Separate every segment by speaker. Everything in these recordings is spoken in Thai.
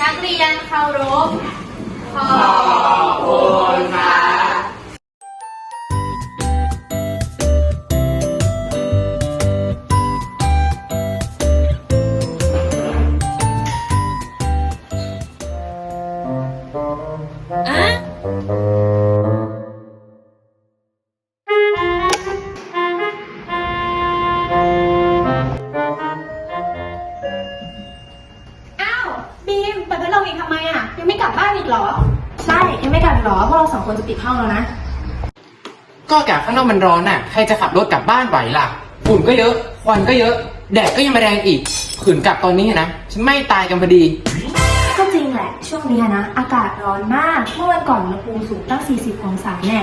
Speaker 1: นักเรียนเคารพขอบคุณค่ะ
Speaker 2: อ้ อีกเหรอ
Speaker 3: ใช่ยังไม่กลับอีกเหรอพวกเราสองคนจะปิดห้องแล้วนะ
Speaker 4: ก็อากาศข้างนอกมันร้อนน่ะ ใครจะขับรถกลับบ้านไหวล่ะ ฝุ่นก็เยอะ ควันก็เยอะ แดดก็ยังมาแรงอีก ขืนกลับตอนนี้นะ ฉันไม่ตายกันพอดี
Speaker 3: ก็จริงแหละ ช่วงนี้นะ อากาศร้อนมาก เมื่อวันก่อนอุณหภูมิสูงตั้ง 40 องศาแน่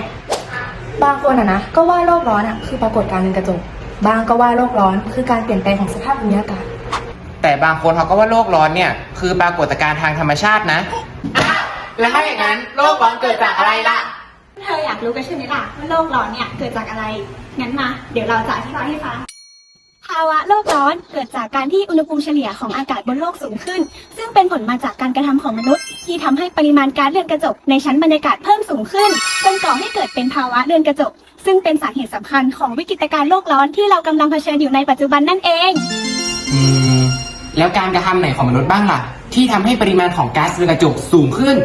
Speaker 3: บางคนอะนะ ก็ว่าโลกร้อนอะคือปรากฏการณ์เรือนกระจก บางก็ว่าโลกร้อน คือการเปลี่ยนแปลงของสภาพภูมิอากาศ
Speaker 4: แต่บางคนเขาก็ว่าโลกร้อนเนี่ย คือปรากฏการณ์ทางธรรมชาตินะ แล้วถ้าอย่างนั้นโลกร้อนเกิดจากอะไรล่ะ
Speaker 2: เธออยากรู้กันใช่ไหมล่ะว่าโลกร้อนเนี่ยเกิดจากอะไร งั้นมา เดี๋ยวเราจะอธิบายให้ฟัง ภาวะโลกร้อนเกิดจากการที่อุณหภูมิเฉลี่ยของอากาศบนโลกสูงขึ้น ซึ่งเป็นผลมาจากการกระทำของมนุษย์ ที่ทำให้ปริมาณก๊าซเรือนกระจกในชั้นบรรยากาศเพิ่มสูงขึ้นจนก่อให้เกิดเป็นภาวะเรือนกระจก ซึ่งเป็นสาเหตุสำคัญของวิกฤตการณ์โลกร้อนที่เรากำลังเผชิญอยู่ในปัจจุบันนั่นเอง
Speaker 4: อืมแล้วการกระทำไหนของมนุษย์บ้างล่ะ ที่ทำให้ปริมาณของก๊าซเรือนกระจกสูงขึ้น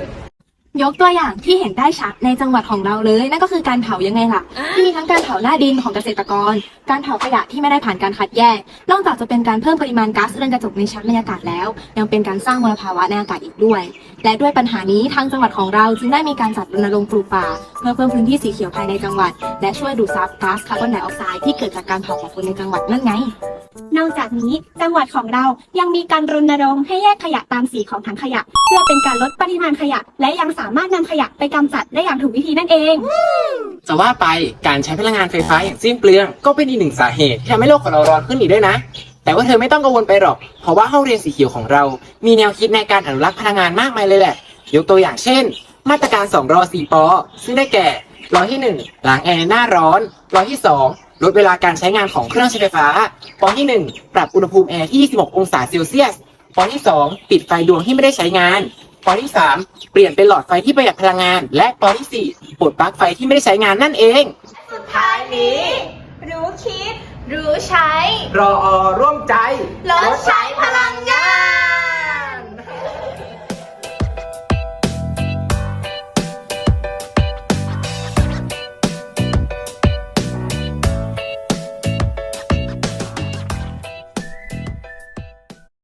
Speaker 5: ยกตัวอย่างที่เห็นได้ชัดในจังหวัดของเราเลย นั่นก็คือการเผายังไงล่ะ ที่มีทั้งการเผาหน้าดินของเกษตรกร การเผาขยะที่ไม่ได้ผ่านการคัดแยก นอกจากจะเป็นการเพิ่มปริมาณก๊าซเรือนกระจกในชั้นบรรยากาศแล้ว ยังเป็นการสร้างมลภาวะในอากาศอีกด้วย และด้วยปัญหานี้ทางจังหวัดของเราจึงได้มีการจัดรณรงค์ปลูกป่า เพื่อเพิ่มพื้นที่สีเขียวภายในจังหวัด และช่วยดูดซับก๊าซคาร์บอนไดออกไซด์ที่เกิดจากการเผาของคนในจังหวัดนั่นไง
Speaker 2: นอกจากนี้จังหวัดของเรายังมีการรณรงค์ให้แยกขยะตามสีของถังขยะ เพื่อเป็นการลดปริมาณขยะและยังสาามารถนำขยะไปกำจัดได้อย่างถูกวิธีนั่นเอง
Speaker 4: จะว่าไปการใช้พลังงานไฟฟ้าอย่างสิ้นเปลืองก็เป็นอีกหนึ่งสาเหตุที่ทำให้โลกของเราร้อนขึ้นอีกด้วยนะ แต่ว่าเธอไม่ต้องกังวลไปหรอก เพราะว่าห้องเรียนสีเขียวของเรา มีแนวคิดในการอนุรักษ์พลังงานมากมายเลยแหละ ยกตัวอย่างเช่น มาตรการ2รอ4ปอซึ่งได้แก่รอที่ 1 ล้างแอร์หน้าร้อนรอที่ 2 ลดเวลาการใช้งานของเครื่องใช้ไฟฟ้าปอที่ 1 ปรับอุณหภูมิแอร์ที่ 26 องศาเซลเซียสปอที่ 2 ปิดไฟดวงที่ไม่ได้ใช้งาน ปอที่ 3 เปลี่ยนเป็นหลอดไฟที่ประหยัดพลังงาน และปอที่ 4ปลดปลั๊กไฟที่ไม่ได้ใช้งานนั่นเอง
Speaker 1: สุดท้ายนี้ รู้คิด รู้ใช้
Speaker 4: รออร่วมใจ
Speaker 1: ลดใช้พ